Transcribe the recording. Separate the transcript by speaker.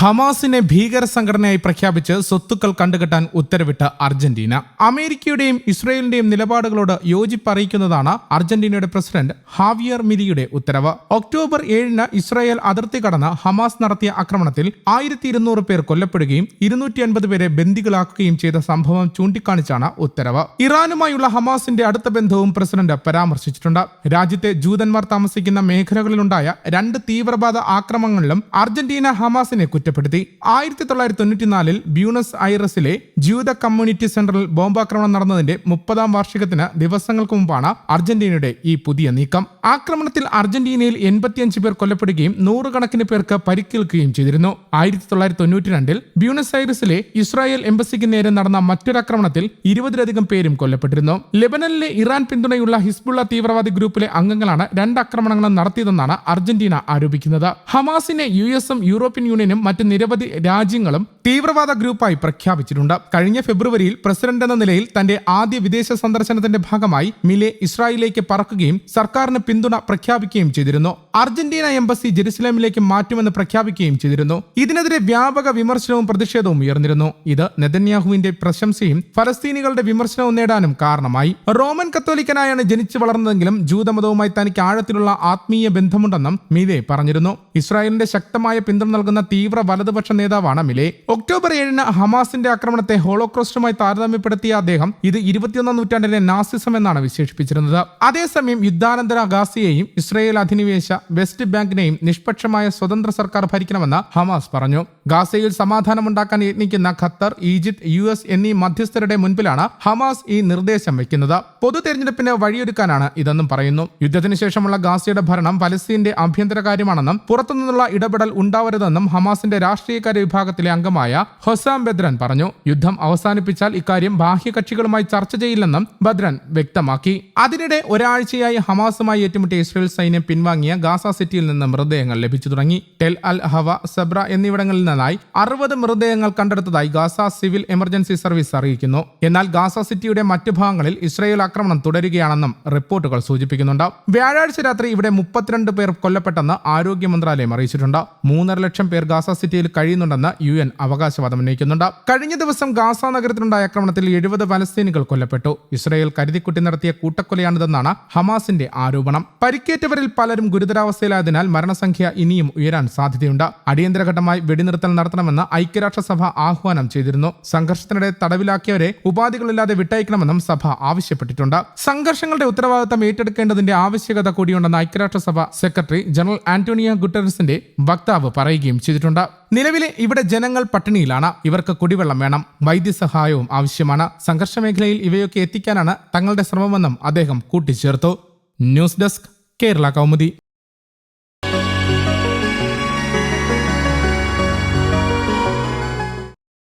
Speaker 1: ഹമാസിനെ ഭീകര സംഘടനയായി പ്രഖ്യാപിച്ച് സ്വത്തുക്കൾ കണ്ടുകെട്ടാൻ ഉത്തരവിട്ട അർജന്റീന. അമേരിക്കയുടെയും ഇസ്രയേലിന്റെയും നിലപാടുകളോട് യോജിപ്പറിയിക്കുന്നതാണ് അർജന്റീനയുടെ പ്രസിഡന്റ് ഹാവിയർ മിരിയുടെ ഉത്തരവ്. ഒക്ടോബർ ഏഴിന് ഇസ്രായേൽ അതിർത്തി കടന്ന് ഹമാസ് നടത്തിയ ആക്രമണത്തിൽ ആയിരത്തി ഇരുന്നൂറ് പേർ കൊല്ലപ്പെടുകയും ഇരുന്നൂറ്റി അൻപത് പേരെ ബന്ദികളാക്കുകയും ചെയ്ത സംഭവം ചൂണ്ടിക്കാണിച്ചാണ് ഉത്തരവ്. ഇറാനുമായുള്ള ഹമാസിന്റെ അടുത്ത ബന്ധവും പ്രസിഡന്റ് പരാമർശിച്ചിട്ടുണ്ട്. രാജ്യത്തെ ജൂതന്മാർ താമസിക്കുന്ന മേഖലകളിലുണ്ടായ രണ്ട് തീവ്രവാദ ആക്രമണങ്ങളിലും അർജന്റീന ഹമാസിനെ കുറ്റപ്പെടുത്തി. ആയിരത്തി തൊള്ളായിരത്തി തൊണ്ണൂറ്റിനാലിൽ ബ്യൂണസ് ഐറസിലെ ജൂത കമ്മ്യൂണിറ്റി സെന്ററിൽ ബോംബാക്രമണം നടന്നതിന്റെ മുപ്പതാം വാർഷികത്തിന് ദിവസങ്ങൾക്ക് മുമ്പാണ് അർജന്റീനയുടെ ഈ പുതിയ നീക്കം. ആക്രമണത്തിൽ അർജന്റീനയിൽ എൺപത്തിയഞ്ച് പേർ കൊല്ലപ്പെടുകയും നൂറുകണക്കിന് പേർക്ക് പരിക്കേൽക്കുകയും ചെയ്തിരുന്നു. ആയിരത്തി തൊള്ളായിരത്തി തൊണ്ണൂറ്റി രണ്ടിൽ ബ്യൂണസ് ഐറസിലെ ഇസ്രായേൽ എംബസിക്ക് നേരെ നടന്ന മറ്റൊരാക്രമണത്തിൽ ഇരുപതിലധികം പേരും കൊല്ലപ്പെട്ടിരുന്നു. ലെബനനിലെ ഇറാൻ പിന്തുണയുള്ള ഹിസ്ബുള്ള തീവ്രവാദി ഗ്രൂപ്പിലെ അംഗങ്ങളാണ് രണ്ട് ആക്രമണങ്ങളും നടത്തിയതെന്നാണ് അർജന്റീന ആരോപിക്കുന്നത്. ഹമാസിനെ യു എസും യൂറോപ്യൻ യൂണിയനും നിരവധി രാജ്യങ്ങളും തീവ്രവാദ ഗ്രൂപ്പായി പ്രഖ്യാപിച്ചിട്ടുണ്ട്. കഴിഞ്ഞ ഫെബ്രുവരിയിൽ പ്രസിഡന്റ് എന്ന നിലയിൽ തന്റെ ആദ്യ വിദേശ സന്ദർശനത്തിന്റെ ഭാഗമായി മിലെ ഇസ്രായേലിലേക്ക് പറക്കുകയും സർക്കാരിന് പിന്തുണ പ്രഖ്യാപിക്കുകയും ചെയ്തിരുന്നു. അർജന്റീന എംബസി ജെറുസലേമിലേക്ക് മാറ്റുമെന്ന് പ്രഖ്യാപിക്കുകയും ചെയ്തിരുന്നു. ഇതിനെതിരെ വ്യാപക വിമർശനവും പ്രതിഷേധവും ഉയർന്നിരുന്നു. ഇത് നെതന്യാഹുവിന്റെ പ്രശംസയും ഫലസ്തീനികളുടെ വിമർശനവും നേടാനും കാരണമായി. റോമൻ കത്തോലിക്കനായാണ് ജനിച്ചു വളർന്നതെങ്കിലും ജൂതമതവുമായി തനിക്ക് ആഴത്തിലുള്ള ആത്മീയ ബന്ധമുണ്ടെന്നും മിലെ പറഞ്ഞിരുന്നു. ഇസ്രായേലിന്റെ ശക്തമായ പിന്തുണ നൽകുന്ന തീവ്ര വലതുപക്ഷ നേതാവാണ് മിലെ. ഒക്ടോബർ ഏഴിന് ഹമാസിന്റെ ആക്രമണത്തെ ഹോളോക്രോസ്റ്റുമായി താരതമ്യപ്പെടുത്തിയ അദ്ദേഹം ഇത് ഇരുപത്തിയൊന്നാം നൂറ്റാണ്ടിലെ നാസിസം എന്നാണ് വിശേഷിപ്പിച്ചിരുന്നത്. അതേസമയം യുദ്ധാനന്തര ഗാസിയെയും ഇസ്രയേൽ അധിനിവേശ വെസ്റ്റ് ബാങ്കിനെയും നിഷ്പക്ഷമായ സ്വതന്ത്ര സർക്കാർ ഭരിക്കണമെന്ന് ഹമാസ് പറഞ്ഞു. ഗാസയിൽ സമാധാനമുണ്ടാക്കാൻ യത്നിക്കുന്ന ഖത്തർ ഈജിപ്ത് യു എസ് എന്നീ മധ്യസ്ഥരുടെ മുൻപിലാണ് ഹമാസ് ഈ നിർദ്ദേശം വെക്കുന്നത്. പൊതു തെരഞ്ഞെടുപ്പിന് വഴിയൊരുക്കാനാണ് ഇതെന്നും പറയുന്നു. യുദ്ധത്തിന് ശേഷമുള്ള ഗാസയുടെ ഭരണം പലസ്തീന്റെ ആഭ്യന്തര കാര്യമാണെന്നും പുറത്തുനിന്നുള്ള ഇടപെടൽ ഉണ്ടാവരുതെന്നും ഹമാസിന്റെ രാഷ്ട്രീയകാര്യ വിഭാഗത്തിലെ അംഗമായ ഹൊസാം ബദ്രൻ പറഞ്ഞു യുദ്ധം അവസാനിപ്പിച്ചാൽ ഇക്കാര്യം ബാഹ്യ കക്ഷികളുമായി ചർച്ച ചെയ്യില്ലെന്നും ബദ്രൻ വ്യക്തമാക്കി. അതിനിടെ ഒരാഴ്ചയായി ഹമാസുമായി ഏറ്റുമുട്ടിയ ഇസ്രയേൽ സൈന്യം പിൻവാങ്ങിയ ഗാസ സിറ്റിയിൽ നിന്ന് മൃതദേഹങ്ങൾ ലഭിച്ചു തുടങ്ങി. ടെൽ അൽ ഹവ സബ്ര എന്നിവിടങ്ങളിൽ നിന്നായി അറുപത് മൃതദേഹങ്ങൾ കണ്ടെടുത്തതായി ഗാസ സിവിൽ എമർജൻസി സർവീസ് അറിയിക്കുന്നു. എന്നാൽ ഗാസ സിറ്റിയുടെ മറ്റു ഭാഗങ്ങളിൽ ഇസ്രയേൽ ആക്രമണം തുടരുകയാണെന്നും റിപ്പോർട്ടുകൾ സൂചിപ്പിക്കുന്നുണ്ട്. വ്യാഴാഴ്ച രാത്രി ഇവിടെ മുപ്പത്തിരണ്ട് പേർ കൊല്ലപ്പെട്ടെന്ന് ആരോഗ്യ മന്ത്രാലയം അറിയിച്ചിട്ടുണ്ട്. മൂന്നര ലക്ഷം പേർ ഗാസ സിറ്റിയിൽ കഴിയുന്നുണ്ടെന്ന് യു എൻ അവകാശവാദം ഉന്നയിക്കുന്നുണ്ട്. കഴിഞ്ഞ ദിവസം ഗാസ നഗരത്തിലുണ്ടായ ആക്രമണത്തിൽ എഴുപത് പലസ്തീനികൾ കൊല്ലപ്പെട്ടു. ഇസ്രയേൽ കരുതിക്കുട്ടി നടത്തിയ കൂട്ടക്കൊലയാണിതെന്നാണ് ഹമാസിന്റെ ആരോപണം. പരിക്കേറ്റവരിൽ പലരും ഗുരുതരാവസ്ഥയിലായതിനാൽ മരണസംഖ്യ ഇനിയും ഉയരാൻ സാധ്യതയുണ്ട്. അടിയന്തരഘട്ടമായി വെടിനിർത്തൽ നടത്തണമെന്ന് ഐക്യരാഷ്ട്രസഭ ആഹ്വാനം ചെയ്തിരുന്നു. സംഘർഷത്തിനിടെ തടവിലാക്കിയവരെ ഉപാധികളില്ലാതെ വിട്ടയക്കണമെന്നും സഭ ആവശ്യപ്പെട്ടിട്ടുണ്ട്. സംഘർഷങ്ങളുടെ ഉത്തരവാദിത്തം ഏറ്റെടുക്കേണ്ടതിന്റെ ആവശ്യകത കൂടിയുണ്ടെന്ന് ഐക്യരാഷ്ട്രസഭ സെക്രട്ടറി ജനറൽ ആന്റോണിയ ഗുട്ടറസിന്റെ വക്താവ് പറയുകയും ചെയ്തിട്ടുണ്ട്. നിലവിലെ ഇവിടെ ജനങ്ങൾ പട്ടിണിയിലാണ്. ഇവർക്ക് കുടിവെള്ളം വേണം. വൈദ്യസഹായവും ആവശ്യമാണ്. സംഘർഷ മേഖലയിൽ ഇവയൊക്കെ എത്തിക്കാനാണ് തങ്ങളുടെ ശ്രമമെന്നും അദ്ദേഹം കൂട്ടിച്ചേർത്തു. News desk Kerala Kaumudi.